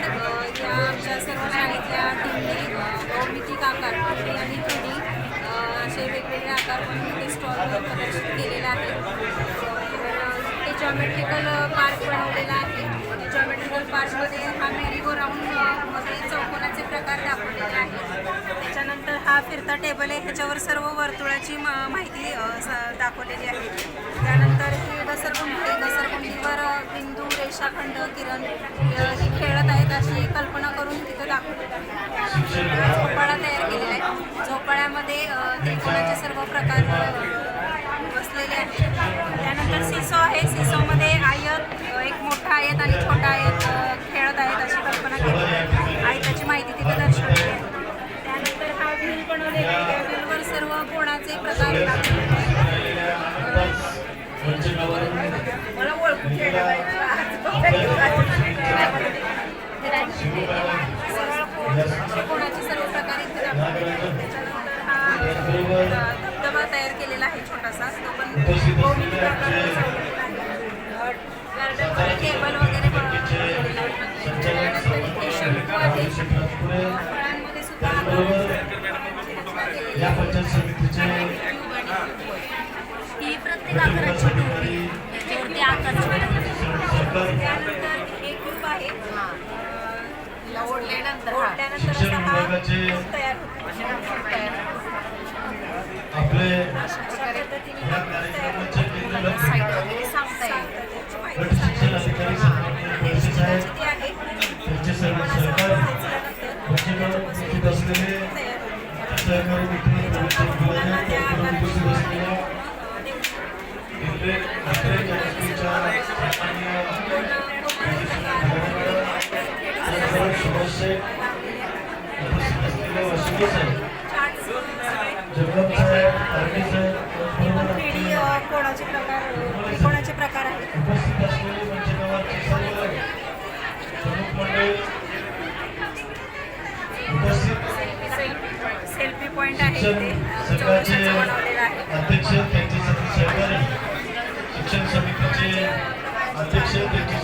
Card या आमच्या सर्व शाळेतल्या टीमने भौमितिक आकार टू आणि थ्री असे वेगवेगळे आकार म्हणून ते स्टॉलवर प्रदर्शित केलेले आहे. ते जॉमेट्रिकल पार्क बनवलेला आहे. जॉमेट्रिकल पार्कमध्ये हा मेरी गो राऊंडमध्ये चौकोनाचे प्रकार दाखवलेले आहेत. त्याच्यानंतर हा फिरता टेबल आहे. ह्याच्यावर सर्व वर्तुळाची मा माहिती स- दाखवलेली आहे. त्यानंतर हे घसरगुंडी घसरगुंडीवर बिंदू रेषाखंड किरण अशी कल्पना करून तिथं दाखवतो झोपाळा तयार केलेला आहे. झोपाळ्यामध्ये त्रिकोणाचे सर्व प्रकार बसलेले आहेत. त्यानंतर सिसो आहे. सिसोमध्ये आयत एक मोठा आयत आणि छोटा आयत खेळत आहेत अशी कल्पना केली आहे. त्याची माहिती तिथे दर्शवली आहे त्यानंतर हा व्हील बनवलेला आहे. व्हीलवर सर्व कोणाचे प्रकार कोणाचे सर्व प्रकारे त्याच्यानंतर हा धबधबा तयार केलेला आहे छोटासा. तो पण गार्डनमध्ये टेबल वगैरे त्यानंतर इथे शंकू आहे. फळांमध्ये सुद्धा ही प्रत्येक आकाराची टोपी याच्यावरती त्यानंतर हे ग्रुप आहे. ओढल्यानंतर तयार आपले साईड वगैरे सांगता येईल सदस्य उपस्थित कोणाचे प्रकार कोणाचे प्रकार आहेत सेल्फी पॉइंट आहे. संघाचे अध्यक्ष त्यांचे सहकारी. शिक्षण समितीचे अध्यक्ष त्यांचे